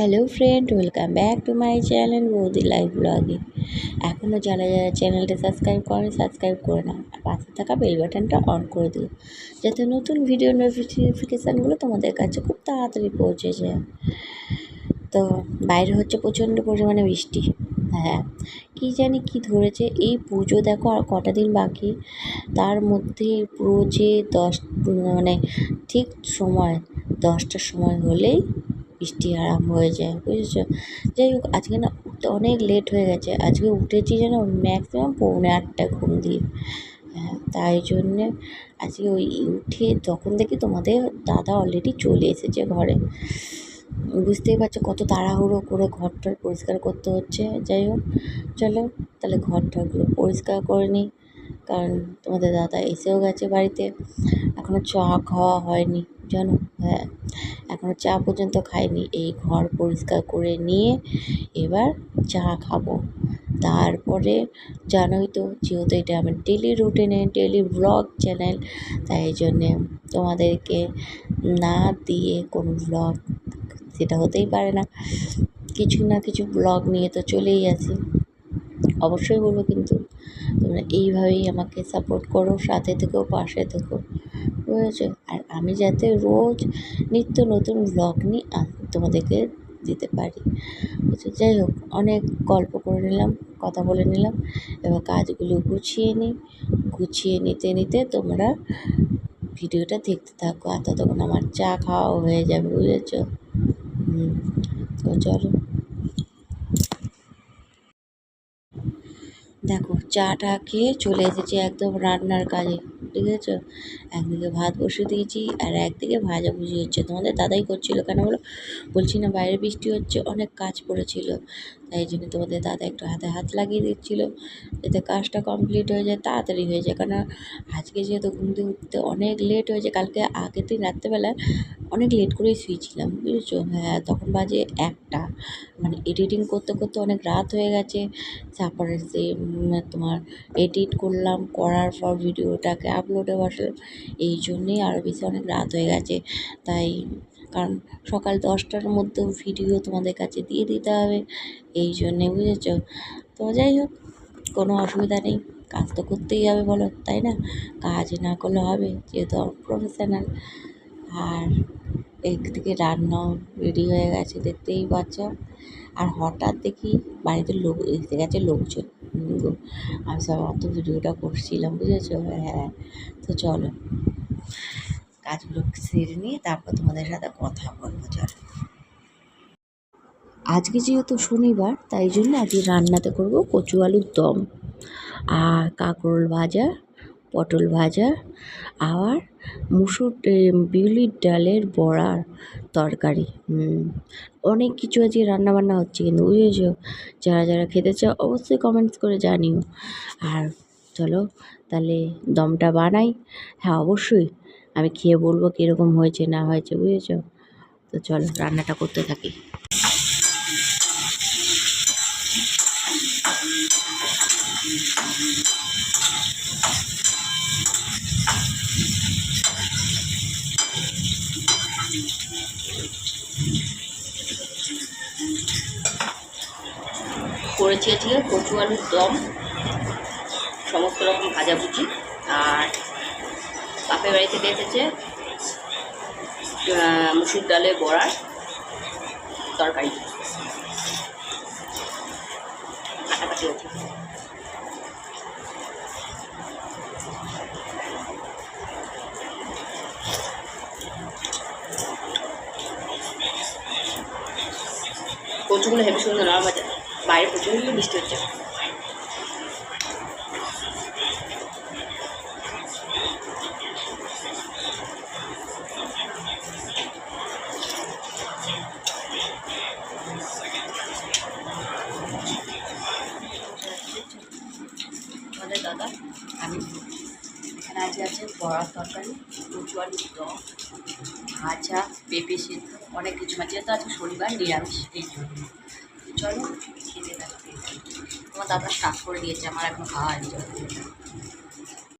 Hello friend, welcome back to my channel বৌদি live ব্লগে। এখনও যারা যারা চ্যানেলটা সাবস্ক্রাইব করে সাবস্ক্রাইব করে নাও। আর পাশে থাকা বেল বাটনটা অন করে দিও, যাতে নতুন ভিডিও নোটিফিকেশানগুলো তোমাদের কাছে খুব তাড়াতাড়ি পৌঁছে যায়। তো বাইরে হচ্ছে প্রচণ্ড পরিমাণে বৃষ্টি। হ্যাঁ কী জানি কি ধরেছে, এই পুজো দেখো আর কটা দিন বাকি। তার মধ্যে পুরো যে দশ মানে ঠিক সময়, দশটার সময় হলেই বৃষ্টি আরম্ভ হয়ে যায়, বুঝেছ? যাই হোক, আজকে না উঠতে অনেক লেট হয়ে গেছে। আজকে উঠেছি যেন ম্যাক্সিমাম পৌনে আটটা ঘুম দিয়ে। হ্যাঁ তাই জন্যে আজকে ওই উঠে তখন দেখি তোমাদের দাদা অলরেডি চলে এসেছে ঘরে। বুঝতেই পারছ কত তাড়াহুড়ো করে ঘর টর পরিষ্কার করতে হচ্ছে। যাই হোক, চলো তাহলে ঘর টরগুলো পরিষ্কার করে নিই। কারণ তোমাদের দাদা এসেও গেছে বাড়িতে। এখনও চা খাওয়া হয়নি। জানো? হ্যাঁ। এখনও চা পর্যন্ত খাইনি। এই ঘর পরিষ্কার করে নিয়ে এবার চা খাব। তারপরে জানোই তো, যেহেতু এটা আমার ডেলি রুটিনে ডেলি ব্লগ চ্যানেল তাই জন্যে তোমাদেরকে না দিয়ে কোনো ব্লগ সেটা হতেই পারে না। কিছু না কিছু ব্লগ নিয়ে তো চলেই আসি অবশ্যই বলব কিন্তু, তোমরা এইভাবেই আমাকে সাপোর্ট করো, সাথে থেকো পাশে থেকো। বুঝেছ আর আমি যাতে রোজ নিত্য নতুন ব্লগ নিয়ে তোমাদেরকে দিতে পারি। বুঝছ যাই হোক, অনেক গল্প করে নিলাম, কথা বলে নিলাম, এবার কাজগুলো গুছিয়ে নিই গুছিয়ে নিতে নিতে তোমরা ভিডিওটা দেখতে থাকো, আর ততক্ষণ আমার চা খাওয়াও হয়ে যাবে, বুঝেছ? তো চলো। দেখো, চাটা খেয়ে চলে এসেছি একদম রান্নার কাজে, ঠিক আছে? একদিকে ভাত বসে দিয়েছি আর একদিকে ভাজা ভুজি হচ্ছে তোমাদের দাদাই করছিল কেন বলো? বলছি না, বাইরে বৃষ্টি হচ্ছে, অনেক কাজ পড়েছিল। তাই জন্য তোমাদের দাদা একটু হাতে হাত লাগিয়ে দিচ্ছিল, যাতে কাজটা কমপ্লিট হয়ে যায়, তাড়াতাড়ি হয়ে যায়। কেন আজকে যেহেতু ঘুম থেকে উঠতে অনেক লেট হয়েছে কালকে আগের দিন রাত্রেবেলা অনেক লেট করেই শুয়েছিলাম, বুঝেছ? হ্যাঁ তখন বাজে একটা। মানে এডিটিং করতে করতে অনেক রাত হয়ে গেছে, তারপরে সে তোমার এডিট করলাম, করার পর ভিডিওটাকে আপলোডে বসালাম, এই জন্যেই আরও বেশি অনেক রাত হয়ে গেছে। তাই কারণ সকাল দশটার মধ্যেও ভিডিও তোমাদের কাছে দিয়ে দিতে হবে, এই জন্যে বুঝেছ? তো যাই হোক, কোনো অসুবিধা নেই, কাজ তো করতেই হবে বলো, তাই না? কাজ না করলে হবে, যেহেতু প্রফেশনাল আর একদিকে রান্নাও রেডি হয়ে গেছে, দেখতেই পাচ্ছ। আর হঠাৎ দেখি বাড়িতে লোক, এসে গেছে লোকজন। আমি সব অত ভিডিওটা করছিলাম, বুঝেছ? হ্যাঁ তো চলো। কাজগুলো সেরে নিয়ে তারপর তোমাদের সাথে কথা বলব, চলো। আজকে যেহেতু শনিবার, তাই জন্য আজকে রান্নাতে করব কচু আলুর দম। আর কাঁকরোল ভাজা, পটল ভাজা আর মুসুর বিউলির ডালের বড়ার তরকারি। অনেক কিছু আজকে রান্নাবান্না হচ্ছে, কিন্তু বুঝেছ যারা যারা খেতে চাও অবশ্যই কমেন্টস করে জানিও। আর চলো, তাহলে দমটা বানাই। হ্যাঁ অবশ্যই। আমি খেয়ে বলব কীরকম হয়েছে, না হয়েছে, বুঝেছ? তো চলো, রান্নাটা করতে থাকি। করেছি আজকে কচু আলুর দম, সমস্ত রকম ভাজাভুজি, আর বাপের বাড়ি থেকে এসেছে মুসুর ডালের বড়ার তরকারি। কচুগুলো হেভি সুন্দর বাইরে প্রচণ্ড বৃষ্টি হচ্ছে। আমাদের দাদা, আমি এখানে আজকে আছে বড়ার তরকারি কচু আলুর দম ভাজা, পেঁপে সেদ্ধ, অনেক কিছু আছে। যেহেতু আজকে শনিবার, নিরামিষ, এই জন্য। চলো, খেতে থাকতে তোমার দাদা স্টার্ট করে দিয়েছে, আমার এখন খাওয়া হয়নি